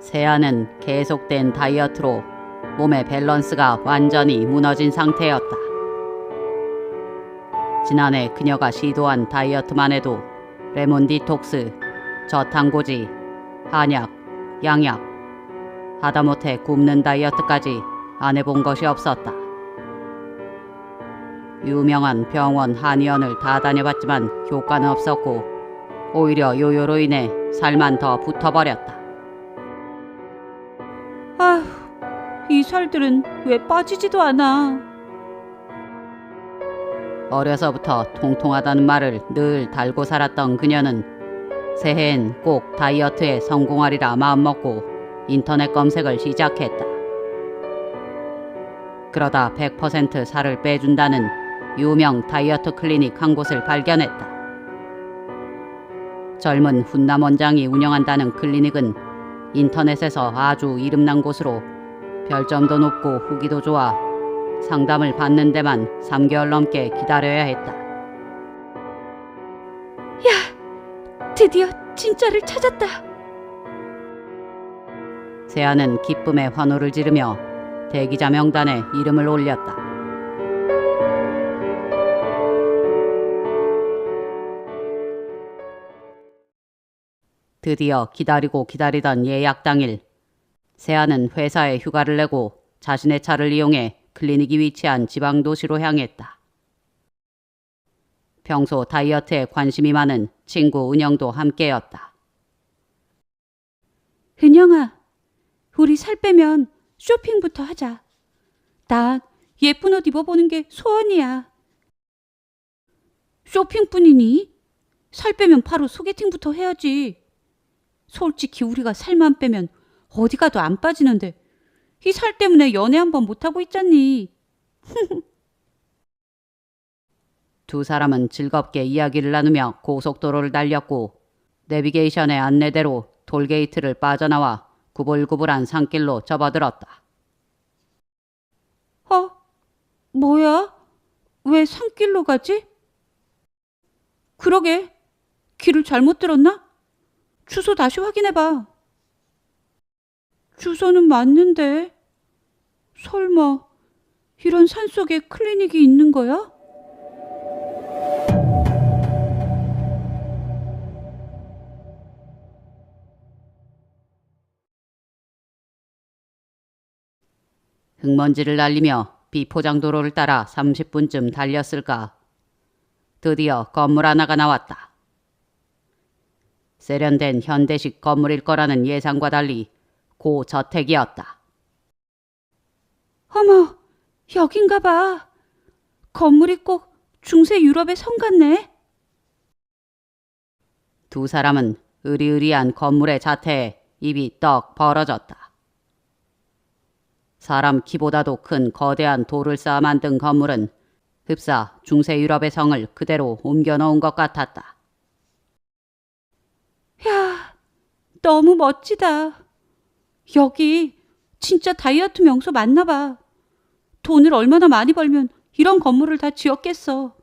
세아는 계속된 다이어트로 몸의 밸런스가 완전히 무너진 상태였다. 지난해 그녀가 시도한 다이어트만 해도 레몬 디톡스, 저탄고지, 한약, 양약, 하다못해 굶는 다이어트까지 안 해본 것이 없었다. 유명한 병원 한의원을 다 다녀봤지만 효과는 없었고 오히려 요요로 인해 살만 더 붙어버렸다. 이 살들은 왜 빠지지도 않아? 어려서부터 통통하다는 말을 늘 달고 살았던 그녀는 새해엔 꼭 다이어트에 성공하리라 마음먹고 인터넷 검색을 시작했다. 그러다 100% 살을 빼준다는 유명 다이어트 클리닉 한 곳을 발견했다. 젊은 훈남 원장이 운영한다는 클리닉은 인터넷에서 아주 이름난 곳으로 별점도 높고 후기도 좋아 상담을 받는 데만 3개월 넘게 기다려야 했다. 드디어 진짜를 찾았다. 세아는 기쁨에 환호를 지르며 대기자 명단에 이름을 올렸다. 드디어 기다리고 기다리던 예약 당일, 세아는 회사에 휴가를 내고 자신의 차를 이용해 클리닉이 위치한 지방 도시로 향했다. 평소 다이어트에 관심이 많은 친구 은영도 함께였다. 은영아, 우리 살 빼면 쇼핑부터 하자. 나 예쁜 옷 입어보는 게 소원이야. 쇼핑뿐이니? 살 빼면 바로 소개팅부터 해야지. 솔직히 우리가 살만 빼면 어디 가도 안 빠지는데 이 살 때문에 연애 한 번 못하고 있잖니. 두 사람은 즐겁게 이야기를 나누며 고속도로를 달렸고 내비게이션의 안내대로 톨게이트를 빠져나와 구불구불한 산길로 접어들었다. 어? 뭐야? 왜 산길로 가지? 그러게. 길을 잘못 들었나? 주소 다시 확인해봐. 주소는 맞는데. 설마, 이런 산속에 클리닉이 있는 거야? 흙먼지를 날리며 비포장 도로를 따라 30분쯤 달렸을까. 드디어 건물 하나가 나왔다. 세련된 현대식 건물일 거라는 예상과 달리 고저택이었다. 어머, 여긴가 봐. 건물이 꼭 중세 유럽의 성 같네. 두 사람은 으리으리한 건물의 자태에 입이 떡 벌어졌다. 사람 키보다도 큰 거대한 돌을 쌓아 만든 건물은 흡사 중세 유럽의 성을 그대로 옮겨 놓은 것 같았다. 야, 너무 멋지다. 여기 진짜 다이어트 명소 맞나 봐. 돈을 얼마나 많이 벌면 이런 건물을 다 지었겠어.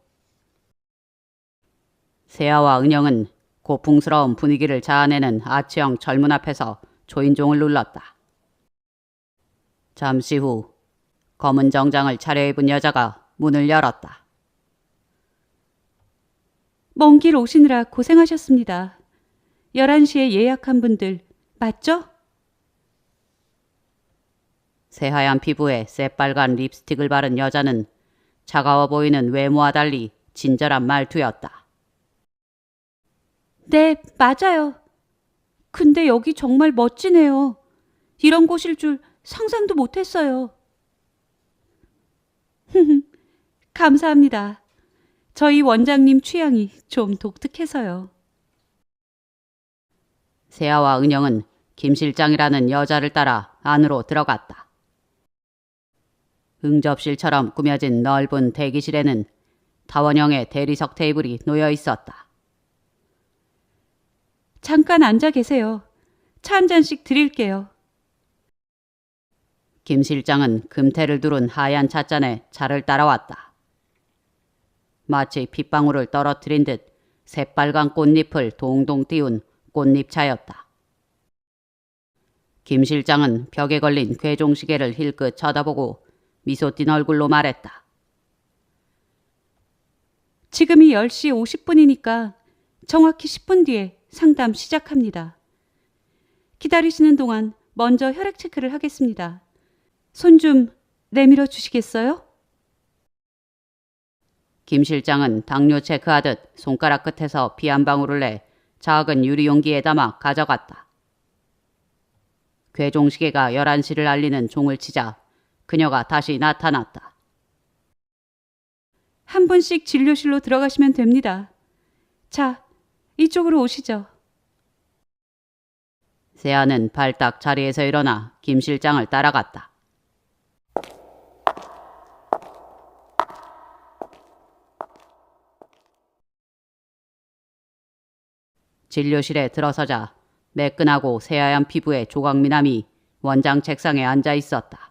세아와 은영은 고풍스러운 분위기를 자아내는 아치형 젊은 앞에서 초인종을 눌렀다. 잠시 후 검은 정장을 차려입은 여자가 문을 열었다. 먼 길 오시느라 고생하셨습니다. 11시에 예약한 분들 맞죠? 새하얀 피부에 새빨간 립스틱을 바른 여자는 차가워 보이는 외모와 달리 친절한 말투였다. 네, 맞아요. 근데 여기 정말 멋지네요. 이런 곳일 줄 상상도 못했어요. 감사합니다. 저희 원장님 취향이 좀 독특해서요. 세아와 은영은 김 실장이라는 여자를 따라 안으로 들어갔다. 응접실처럼 꾸며진 넓은 대기실에는 타원형의 대리석 테이블이 놓여 있었다. 잠깐 앉아 계세요. 차 한 잔씩 드릴게요. 김 실장은 금태를 두른 하얀 찻잔에 차를 따라왔다. 마치 핏방울을 떨어뜨린 듯 새빨간 꽃잎을 동동 띄운 꽃잎차였다. 김 실장은 벽에 걸린 괴종시계를 힐끗 쳐다보고 미소 띤 얼굴로 말했다. 지금이 10시 50분이니까 정확히 10분 뒤에 상담 시작합니다. 기다리시는 동안 먼저 혈액 체크를 하겠습니다. 손 좀 내밀어 주시겠어요? 김 실장은 당뇨 체크하듯 손가락 끝에서 피 한 방울을 내 작은 유리 용기에 담아 가져갔다. 괴종시계가 11시를 알리는 종을 치자 그녀가 다시 나타났다. 한 분씩 진료실로 들어가시면 됩니다. 자, 이쪽으로 오시죠. 세아는 발딱 자리에서 일어나 김 실장을 따라갔다. 진료실에 들어서자 매끈하고 새하얀 피부의 조각미남이 원장 책상에 앉아 있었다.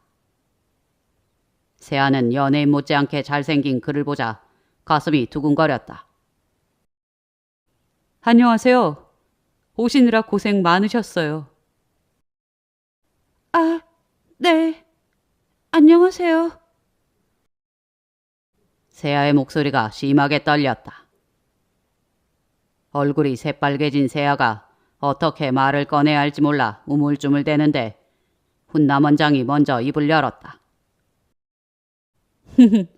세아는 연예인 못지않게 잘생긴 그를 보자 가슴이 두근거렸다. 안녕하세요. 오시느라 고생 많으셨어요. 아, 네. 안녕하세요. 세아의 목소리가 심하게 떨렸다. 얼굴이 새빨개진 세아가 어떻게 말을 꺼내야 할지 몰라 우물쭈물대는데 훈남 원장이 먼저 입을 열었다.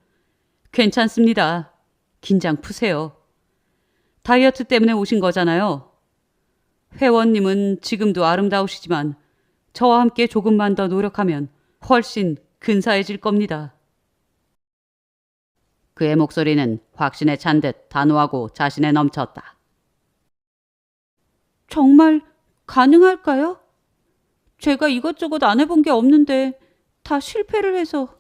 괜찮습니다. 긴장 푸세요. 다이어트 때문에 오신 거잖아요. 회원님은 지금도 아름다우시지만 저와 함께 조금만 더 노력하면 훨씬 근사해질 겁니다. 그의 목소리는 확신에 찬 듯 단호하고 자신에 넘쳤다. 정말 가능할까요? 제가 이것저것 안 해본 게 없는데 다 실패를 해서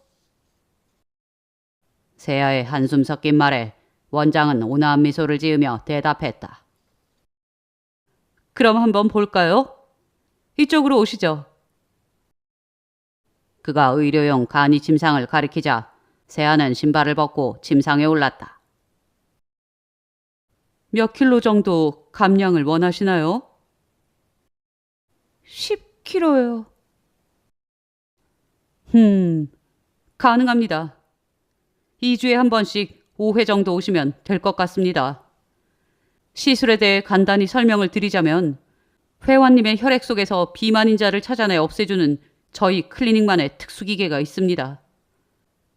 세아의 한숨 섞인 말에 원장은 온화한 미소를 지으며 대답했다. 그럼 한번 볼까요? 이쪽으로 오시죠. 그가 의료용 간이 침상을 가리키자 세아는 신발을 벗고 침상에 올랐다. 몇 킬로 정도 감량을 원하시나요? 10킬로요. 음, 가능합니다. 2주에 한 번씩 5회 정도 오시면 될 것 같습니다. 시술에 대해 간단히 설명을 드리자면 회원님의 혈액 속에서 비만 인자를 찾아내 없애주는 저희 클리닉만의 특수기계가 있습니다.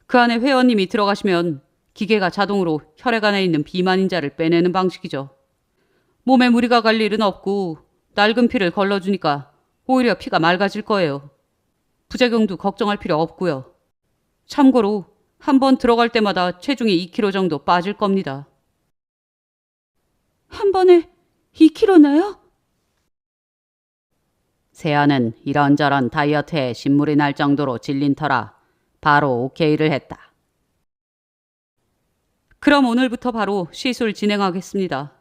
그 안에 회원님이 들어가시면 기계가 자동으로 혈액 안에 있는 비만 인자를 빼내는 방식이죠. 몸에 무리가 갈 일은 없고 낡은 피를 걸러주니까 오히려 피가 맑아질 거예요. 부작용도 걱정할 필요 없고요. 참고로 한 번 들어갈 때마다 체중이 2kg 정도 빠질 겁니다. 한 번에 2kg나요? 세아는 이런저런 다이어트에 신물이 날 정도로 질린 터라 바로 오케이를 했다. 그럼 오늘부터 바로 시술 진행하겠습니다.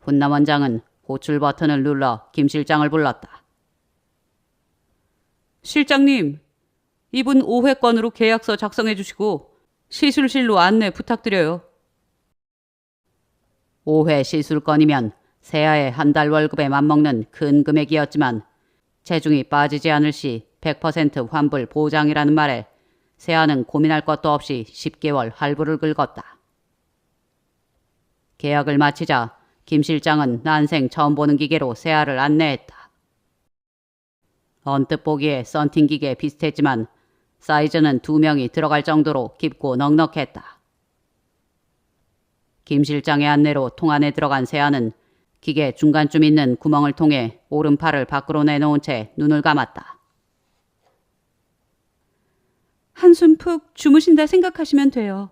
훈남 원장은 호출 버튼을 눌러 김 실장을 불렀다. 실장님, 이분 5회권으로 계약서 작성해 주시고 시술실로 안내 부탁드려요. 5회 시술건이면 세아의 한 달 월급에 맞먹는 큰 금액이었지만 체중이 빠지지 않을 시 100% 환불 보장이라는 말에 세아는 고민할 것도 없이 10개월 할부를 긁었다. 계약을 마치자 김 실장은 난생 처음 보는 기계로 세아를 안내했다. 언뜻 보기에 썬팅 기계에 비슷했지만 사이즈는 두 명이 들어갈 정도로 깊고 넉넉했다. 김 실장의 안내로 통 안에 들어간 세아는 기계 중간쯤 있는 구멍을 통해 오른팔을 밖으로 내놓은 채 눈을 감았다. 한숨 푹 주무신다 생각하시면 돼요.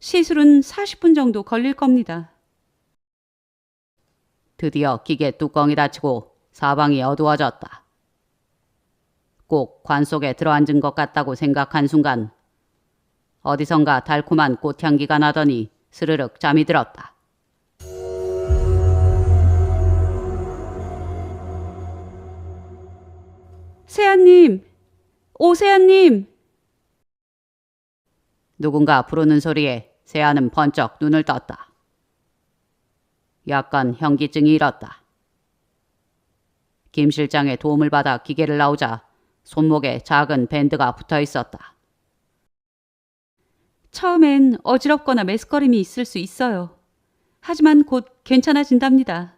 시술은 40분 정도 걸릴 겁니다. 드디어 기계 뚜껑이 닫히고 사방이 어두워졌다. 꼭 관 속에 들어앉은 것 같다고 생각한 순간 어디선가 달콤한 꽃향기가 나더니 스르륵 잠이 들었다. 세아님, 오세아님, 누군가 부르는 소리에 세아는 번쩍 눈을 떴다. 약간 현기증이 일었다. 김 실장의 도움을 받아 기계를 나오자 손목에 작은 밴드가 붙어 있었다. 처음엔 어지럽거나 메스꺼림이 있을 수 있어요. 하지만 곧 괜찮아진답니다.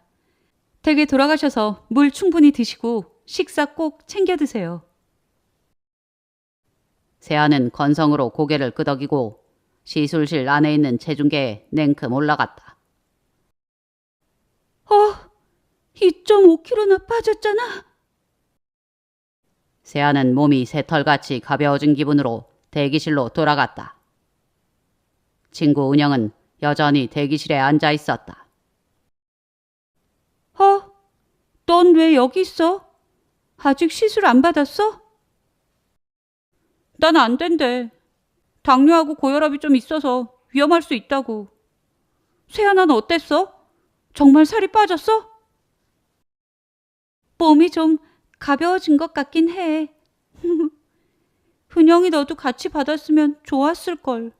댁에 돌아가셔서 물 충분히 드시고 식사 꼭 챙겨 드세요. 세아는 건성으로 고개를 끄덕이고 시술실 안에 있는 체중계에 냉큼 올라갔다. 어, 2.5kg나 빠졌잖아. 세아는 몸이 새털같이 가벼워진 기분으로 대기실로 돌아갔다. 친구 은영은 여전히 대기실에 앉아 있었다. 어, 넌왜 여기 있어? 아직 시술 안 받았어? 난 안 된대. 당뇨하고 고혈압이 좀 있어서 위험할 수 있다고. 세아는 어땠어? 정말 살이 빠졌어? 몸이 좀 가벼워진 것 같긴 해. 은영이 너도 같이 받았으면 좋았을걸.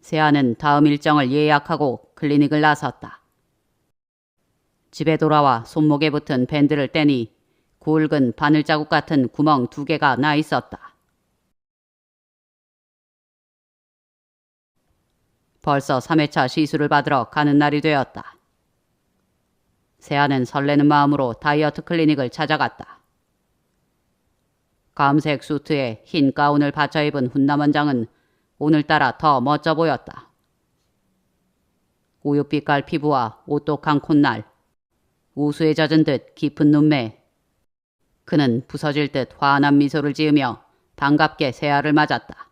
세아는 다음 일정을 예약하고 클리닉을 나섰다. 집에 돌아와 손목에 붙은 밴드를 떼니 굵은 바늘 자국 같은 구멍 두 개가 나 있었다. 벌써 3회차 시술을 받으러 가는 날이 되었다. 세아는 설레는 마음으로 다이어트 클리닉을 찾아갔다. 감색 수트에 흰 가운을 받쳐 입은 훈남 원장은 오늘따라 더 멋져 보였다. 우유빛깔 피부와 오똑한 콧날, 우수에 젖은 듯 깊은 눈매. 그는 부서질 듯 환한 미소를 지으며 반갑게 세아를 맞았다.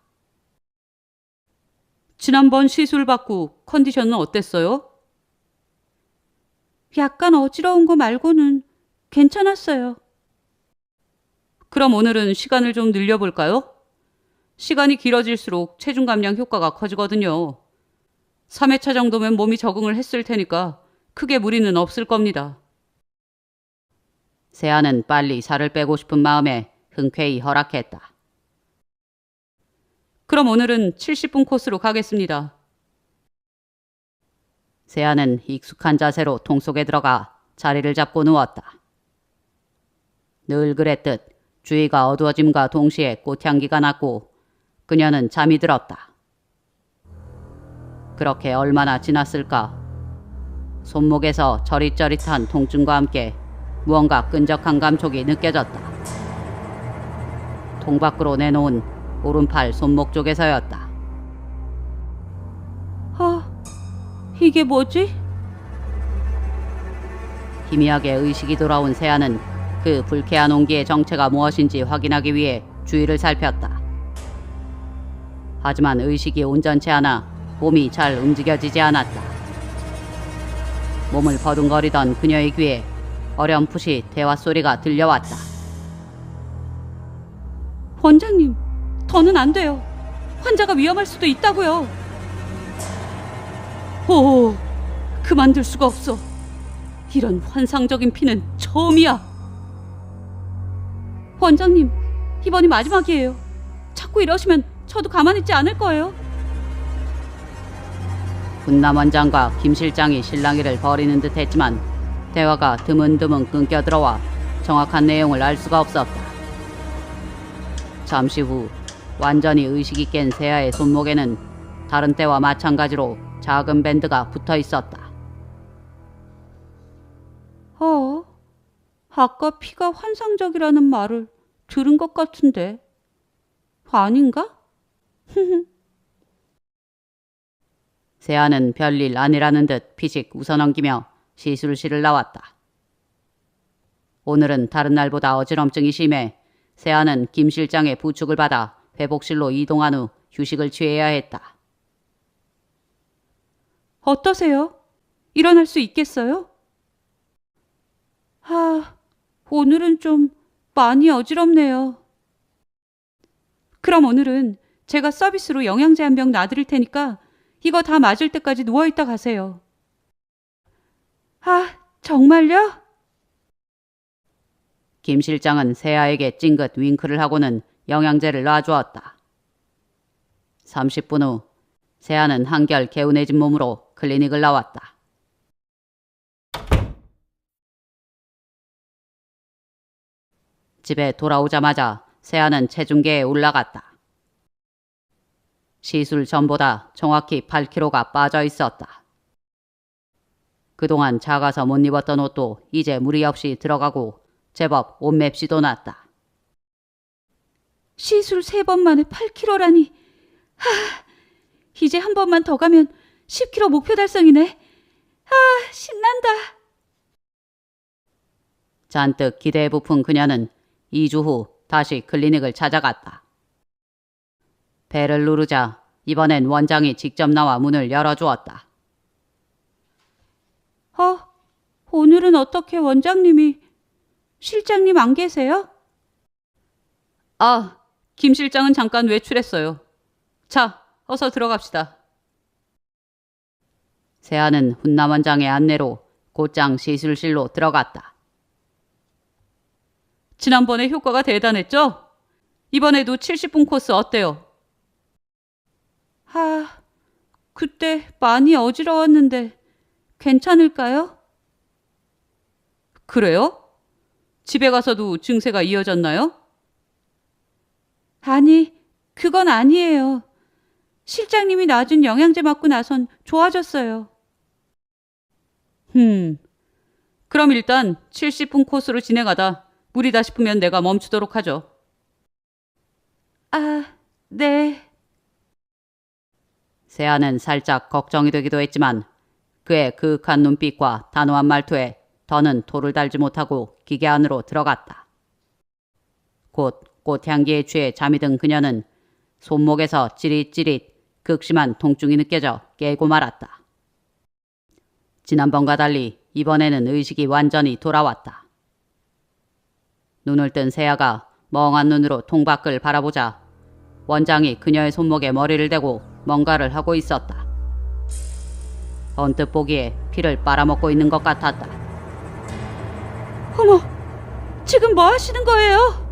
지난번 시술 받고 컨디션은 어땠어요? 약간 어지러운 거 말고는 괜찮았어요. 그럼 오늘은 시간을 좀 늘려볼까요? 시간이 길어질수록 체중 감량 효과가 커지거든요. 3회차 정도면 몸이 적응을 했을 테니까 크게 무리는 없을 겁니다. 세아는 빨리 살을 빼고 싶은 마음에 흔쾌히 허락했다. 그럼 오늘은 70분 코스로 가겠습니다. 세아는 익숙한 자세로 통 속에 들어가 자리를 잡고 누웠다. 늘 그랬듯 주위가 어두워짐과 동시에 꽃향기가 났고 그녀는 잠이 들었다. 그렇게 얼마나 지났을까? 손목에서 저릿저릿한 통증과 함께 무언가 끈적한 감촉이 느껴졌다. 통 밖으로 내놓은 오른팔 손목 쪽에서였다. 이게 뭐지? 희미하게 의식이 돌아온 세아는 그 불쾌한 온기의 정체가 무엇인지 확인하기 위해 주위를 살폈다. 하지만 의식이 온전치 않아 몸이 잘 움직여지지 않았다. 몸을 버둥거리던 그녀의 귀에 어렴풋이 대화 소리가 들려왔다. 원장님, 더는 안 돼요. 환자가 위험할 수도 있다고요. 오, 그만둘 수가 없어. 이런 환상적인 피는 처음이야. 원장님, 이번이 마지막이에요. 자꾸 이러시면 저도 가만히 있지 않을 거예요. 분남 원장과 김 실장이 실랑이를 벌이는 듯 했지만 대화가 드문드문 끊겨 들어와 정확한 내용을 알 수가 없었다. 잠시 후 완전히 의식이 깬 세아의 손목에는 다른 때와 마찬가지로 작은 밴드가 붙어 있었다. 어, 아까 피가 환상적이라는 말을 들은 것 같은데. 아닌가? 세아는 별일 아니라는 듯 피식 웃어넘기며 시술실을 나왔다. 오늘은 다른 날보다 어지럼증이 심해 세아는 김 실장의 부축을 받아 회복실로 이동한 후 휴식을 취해야 했다. 어떠세요? 일어날 수 있겠어요? 아, 오늘은 좀 많이 어지럽네요. 그럼 오늘은 제가 서비스로 영양제 한 병 놔드릴 테니까 이거 다 맞을 때까지 누워있다 가세요. 아, 정말요? 김 실장은 세아에게 찡긋 윙크를 하고는 영양제를 놔주었다. 30분 후 세아는 한결 개운해진 몸으로 클리닉을 나왔다. 집에 돌아오자마자 세아는 체중계에 올라갔다. 시술 전보다 정확히 8kg가 빠져 있었다. 그동안 작아서 못 입었던 옷도 이제 무리 없이 들어가고 제법 옷맵시도 났다. 시술 세 번 만에 8kg라니. 하, 이제 한 번만 더 가면 10kg 목표 달성이네. 아, 신난다. 잔뜩 기대에 부푼 그녀는 2주 후 다시 클리닉을 찾아갔다. 배를 누르자 이번엔 원장이 직접 나와 문을 열어주었다. 어, 오늘은 어떻게 원장님이 실장님 안 계세요? 아, 김 실장은 잠깐 외출했어요. 자, 어서 들어갑시다. 세아는 훈남 원장의 안내로 곧장 시술실로 들어갔다. 지난번에 효과가 대단했죠? 이번에도 70분 코스 어때요? 아, 그때 많이 어지러웠는데 괜찮을까요? 그래요? 집에 가서도 증세가 이어졌나요? 아니, 그건 아니에요. 실장님이 놔준 영양제 맞고 나선 좋아졌어요. 흠, 그럼 일단 70분 코스로 진행하다 무리다 싶으면 내가 멈추도록 하죠. 아, 네. 세아는 살짝 걱정이 되기도 했지만 그의 그윽한 눈빛과 단호한 말투에 더는 토를 달지 못하고 기계 안으로 들어갔다. 곧 꽃향기에 취해 잠이 든 그녀는 손목에서 찌릿찌릿 극심한 통증이 느껴져 깨고 말았다. 지난번과 달리 이번에는 의식이 완전히 돌아왔다. 눈을 뜬 세아가 멍한 눈으로 통밖을 바라보자 원장이 그녀의 손목에 머리를 대고 뭔가를 하고 있었다. 언뜻 보기에 피를 빨아먹고 있는 것 같았다. 어머, 지금 뭐 하시는 거예요?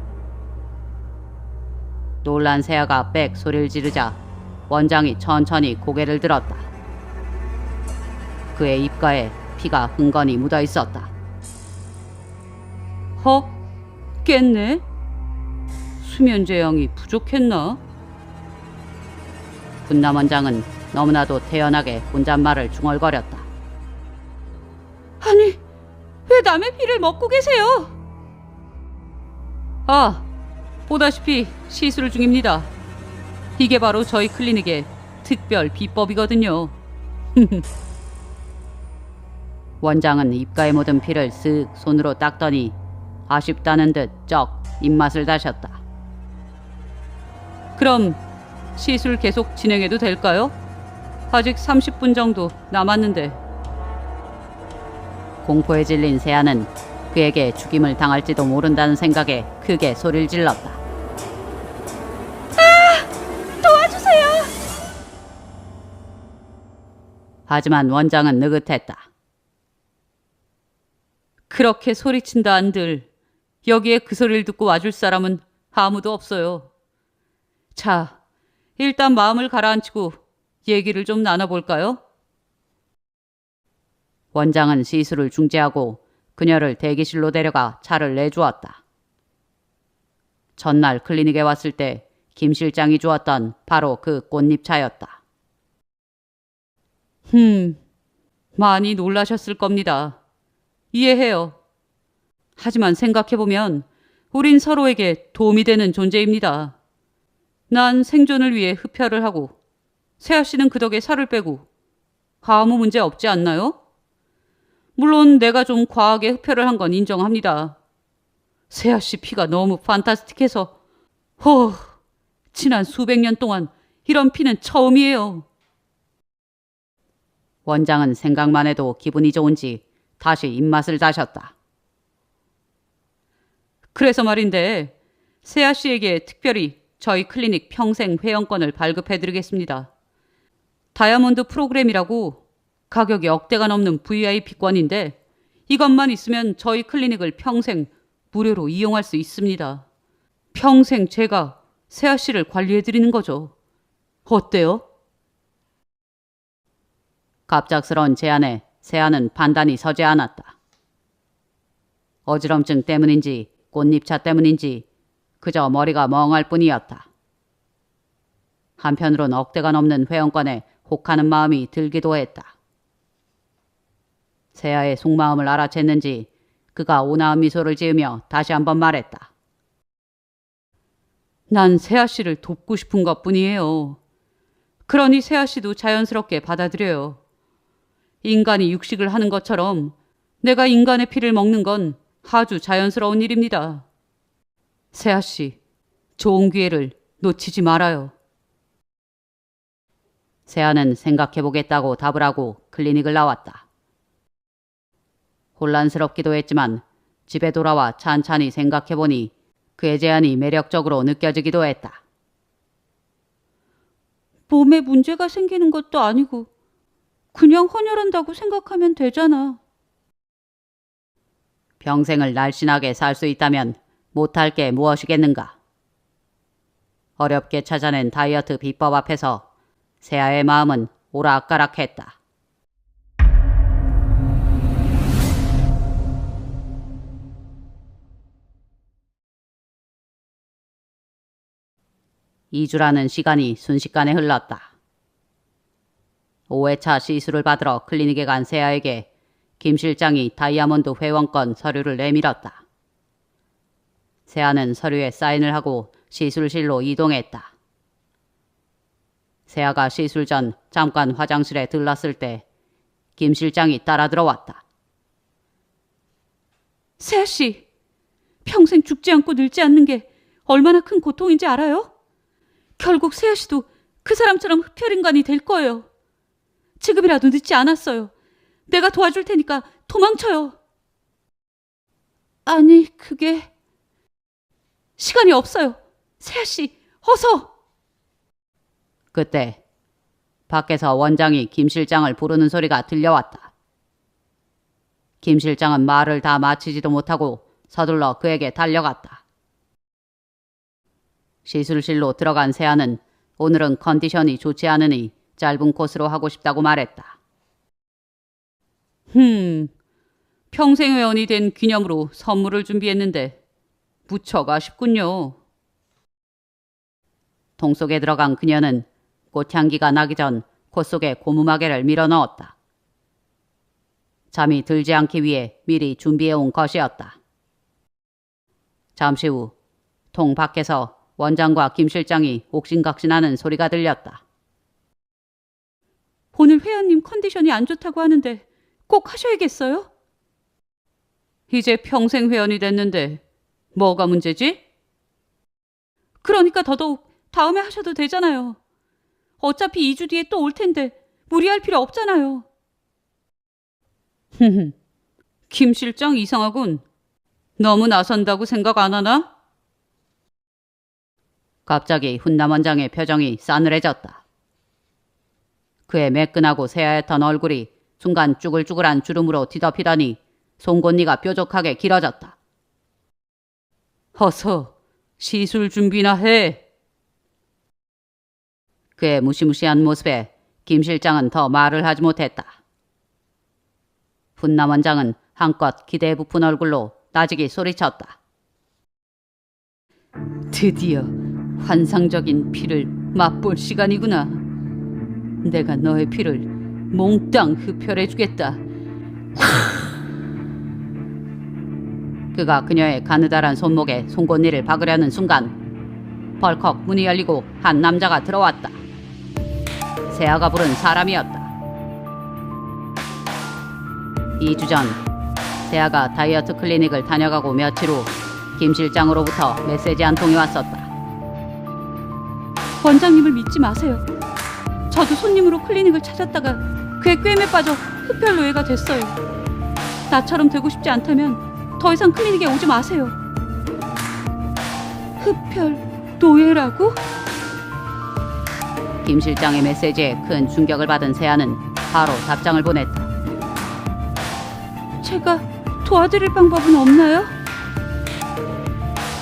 놀란 세아가 빽 소리를 지르자 원장이 천천히 고개를 들었다. 그의 입가에 피가 흥건히 묻어 있었다. 허, 깼네. 수면제 양이 부족했나? 분남 원장은 너무나도 태연하게 혼잣말을 중얼거렸다. 아니, 왜 남의 피를 먹고 계세요? 아, 보다시피 시술 중입니다. 이게 바로 저희 클리닉의 특별 비법이거든요. 원장은 입가에 묻은 피를 쓱 손으로 닦더니 아쉽다는 듯 쩍 입맛을 다셨다. 그럼 시술 계속 진행해도 될까요? 아직 30분 정도 남았는데. 공포에 질린 세아는 그에게 죽임을 당할지도 모른다는 생각에 크게 소리를 질렀다. 도와주세요! 하지만 원장은 느긋했다. 그렇게 소리친다 안들. 여기에 그 소리를 듣고 와줄 사람은 아무도 없어요. 자, 일단 마음을 가라앉히고 얘기를 좀 나눠볼까요? 원장은 시술을 중지하고 그녀를 대기실로 데려가 차를 내주었다. 전날 클리닉에 왔을 때 김 실장이 주었던 바로 그 꽃잎차였다. 흠, 많이 놀라셨을 겁니다. 이해해요. 하지만 생각해보면 우린 서로에게 도움이 되는 존재입니다. 난 생존을 위해 흡혈을 하고 세아 씨는 그 덕에 살을 빼고 아무 문제 없지 않나요? 물론 내가 좀 과하게 흡혈을 한 건 인정합니다. 세아 씨 피가 너무 판타스틱해서 허, 지난 수백 년 동안 이런 피는 처음이에요. 원장은 생각만 해도 기분이 좋은지 다시 입맛을 다셨다. 그래서 말인데 세아 씨에게 특별히 저희 클리닉 평생 회원권을 발급해드리겠습니다. 다이아몬드 프로그램이라고 가격이 억대가 넘는 VIP권인데 이것만 있으면 저희 클리닉을 평생 무료로 이용할 수 있습니다. 평생 제가 세아 씨를 관리해드리는 거죠. 어때요? 갑작스러운 제안에 세아는 판단이 서지 않았다. 어지럼증 때문인지 꽃잎차 때문인지 그저 머리가 멍할 뿐이었다. 한편으론 억대가 넘는 회원권에 혹하는 마음이 들기도 했다. 세아의 속마음을 알아챘는지 그가 온화한 미소를 지으며 다시 한번 말했다. 난 세아 씨를 돕고 싶은 것 뿐이에요. 그러니 세아 씨도 자연스럽게 받아들여요. 인간이 육식을 하는 것처럼 내가 인간의 피를 먹는 건 아주 자연스러운 일입니다. 세아 씨, 좋은 기회를 놓치지 말아요. 세아는 생각해보겠다고 답을 하고 클리닉을 나왔다. 혼란스럽기도 했지만 집에 돌아와 찬찬히 생각해보니 그의 제안이 매력적으로 느껴지기도 했다. 몸에 문제가 생기는 것도 아니고 그냥 헌혈한다고 생각하면 되잖아. 평생을 날씬하게 살 수 있다면 못할 게 무엇이겠는가? 어렵게 찾아낸 다이어트 비법 앞에서 세아의 마음은 오락가락했다. 이주라는 시간이 순식간에 흘렀다. 5회차 시술을 받으러 클리닉에 간 세아에게 김 실장이 다이아몬드 회원권 서류를 내밀었다. 세아는 서류에 사인을 하고 시술실로 이동했다. 세아가 시술 전 잠깐 화장실에 들렀을 때 김 실장이 따라 들어왔다. 세아 씨, 평생 죽지 않고 늙지 않는 게 얼마나 큰 고통인지 알아요? 결국 세아 씨도 그 사람처럼 흡혈인간이 될 거예요. 지금이라도 늦지 않았어요. 내가 도와줄 테니까 도망쳐요. 아니, 그게 시간이 없어요. 세아 씨, 어서! 그때 밖에서 원장이 김 실장을 부르는 소리가 들려왔다. 김 실장은 말을 다 마치지도 못하고 서둘러 그에게 달려갔다. 시술실로 들어간 세아는 오늘은 컨디션이 좋지 않으니 짧은 코스로 하고 싶다고 말했다. 흠, 평생 회원이 된 기념으로 선물을 준비했는데 무척 아쉽군요. 통 속에 들어간 그녀는 꽃향기가 나기 전 코 속에 고무마개를 밀어 넣었다. 잠이 들지 않기 위해 미리 준비해온 것이었다. 잠시 후 통 밖에서 원장과 김 실장이 옥신각신하는 소리가 들렸다. 오늘 회원님 컨디션이 안 좋다고 하는데 꼭 하셔야겠어요? 이제 평생 회원이 됐는데 뭐가 문제지? 그러니까 더더욱 다음에 하셔도 되잖아요. 어차피 2주 뒤에 또 올 텐데 무리할 필요 없잖아요. 김 실장 이상하군. 너무 나선다고 생각 안 하나? 갑자기 훈남 원장의 표정이 싸늘해졌다. 그의 매끈하고 새하얗던 얼굴이 순간 쭈글쭈글한 주름으로 뒤덮이더니 송곳니가 뾰족하게 길어졌다. 어서 시술 준비나 해. 그의 무시무시한 모습에 김 실장은 더 말을 하지 못했다. 훈남 원장은 한껏 기대에 부푼 얼굴로 따지기 소리쳤다. 드디어 환상적인 피를 맛볼 시간이구나. 내가 너의 피를 몽땅 흡혈해 주겠다. 그가 그녀의 가느다란 손목에 송곳니를 박으려는 순간 벌컥 문이 열리고 한 남자가 들어왔다. 세아가 부른 사람이었다. 2주 전 세아가 다이어트 클리닉을 다녀가고 며칠 후 김 실장으로부터 메시지 한 통이 왔었다. 원장님을 믿지 마세요. 저도 손님으로 클리닉을 찾았다가 그의 꿰매 빠져 흡혈 노예가 됐어요. 나처럼 되고 싶지 않다면 더 이상 클리닉에 오지 마세요. 흡혈 노예라고? 김 실장의 메시지에 큰 충격을 받은 세아는 바로 답장을 보냈다. 제가 도와드릴 방법은 없나요?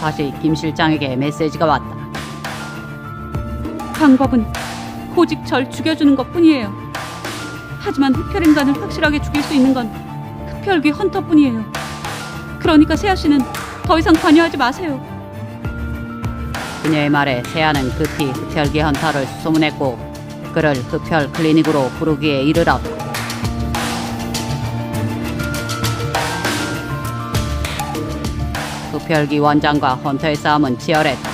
다시 김 실장에게 메시지가 왔다. 방법은 오직 절 죽여주는 것 뿐이에요. 하지만 흡혈인간을 확실하게 죽일 수 있는 건 흡혈귀 헌터뿐이에요. 그러니까 세아 씨는 더 이상 관여하지 마세요. 그녀의 말에 세아는 급히 흡혈귀 헌터를 수소문했고 그를 흡혈 클리닉으로 부르기에 이르렀다. 흡혈귀 원장과 헌터의 싸움은 치열했다.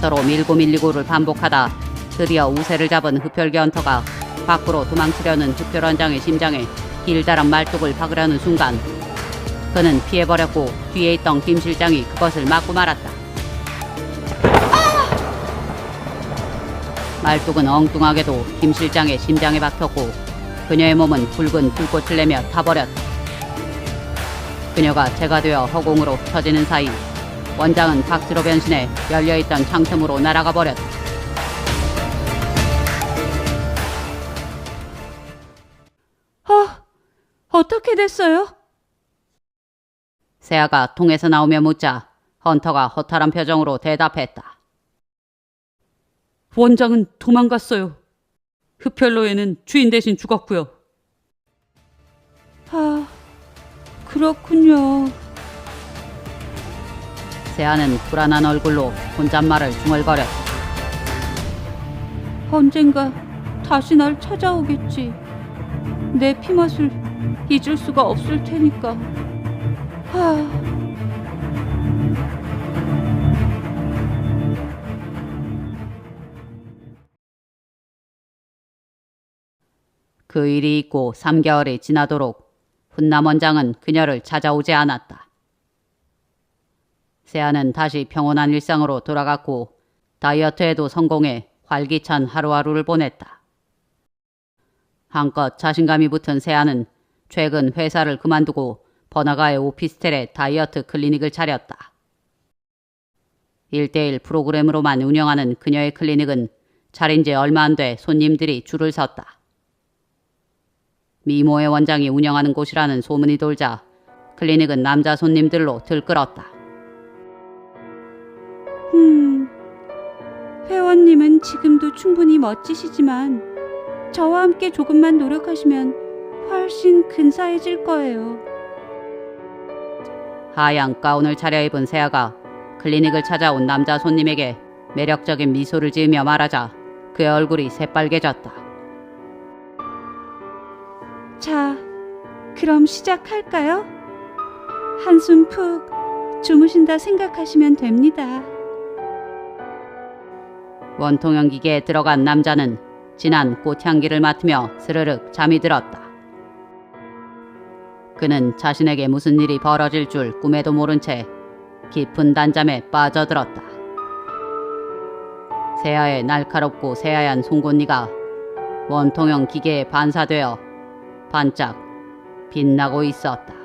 서로 밀고 밀리고를 반복하다 드디어 우세를 잡은 흡혈귀 헌터가 밖으로 도망치려는 흡혈 원장의 심장에 길다란 말뚝을 박으려는 순간 그는 피해버렸고 뒤에 있던 김 실장이 그것을 막고 말았다. 말뚝은 엉뚱하게도 김 실장의 심장에 박혔고 그녀의 몸은 붉은 불꽃을 내며 타버렸다. 그녀가 재가 되어 허공으로 쳐지는 사이 원장은 박스로 변신해 열려있던 창틈으로 날아가 버렸다. 어떻게 됐어요? 세아가 통에서 나오며 묻자 헌터가 허탈한 표정으로 대답했다. 원장은 도망갔어요. 흡혈로에는 주인 대신 죽었고요. 아, 그렇군요. 세아는 불안한 얼굴로 혼잣말을 중얼거렸다. 언젠가 다시 날 찾아오겠지. 내 피맛을 잊을 수가 없을 테니까. 아, 그 일이 있고 3개월이 지나도록 훈남 원장은 그녀를 찾아오지 않았다. 세아는 다시 평온한 일상으로 돌아갔고 다이어트에도 성공해 활기찬 하루하루를 보냈다. 한껏 자신감이 붙은 세아는 최근 회사를 그만두고 번화가의 오피스텔에 다이어트 클리닉을 차렸다. 1대1 프로그램으로만 운영하는 그녀의 클리닉은 차린 지 얼마 안 돼 손님들이 줄을 섰다. 미모의 원장이 운영하는 곳이라는 소문이 돌자 클리닉은 남자 손님들로 들끓었다. 음, 회원님은 지금도 충분히 멋지시지만 저와 함께 조금만 노력하시면 훨씬 근사해질 거예요. 하얀 가운을 차려입은 세아가 클리닉을 찾아온 남자 손님에게 매력적인 미소를 지으며 말하자 그의 얼굴이 새빨개졌다. 자, 그럼 시작할까요? 한숨 푹 주무신다 생각하시면 됩니다. 원통형 기계에 들어간 남자는 진한 꽃향기를 맡으며 스르륵 잠이 들었다. 그는 자신에게 무슨 일이 벌어질 줄 꿈에도 모른 채 깊은 단잠에 빠져들었다. 새하의 날카롭고 새하얀 송곳니가 원통형 기계에 반사되어 반짝 빛나고 있었다.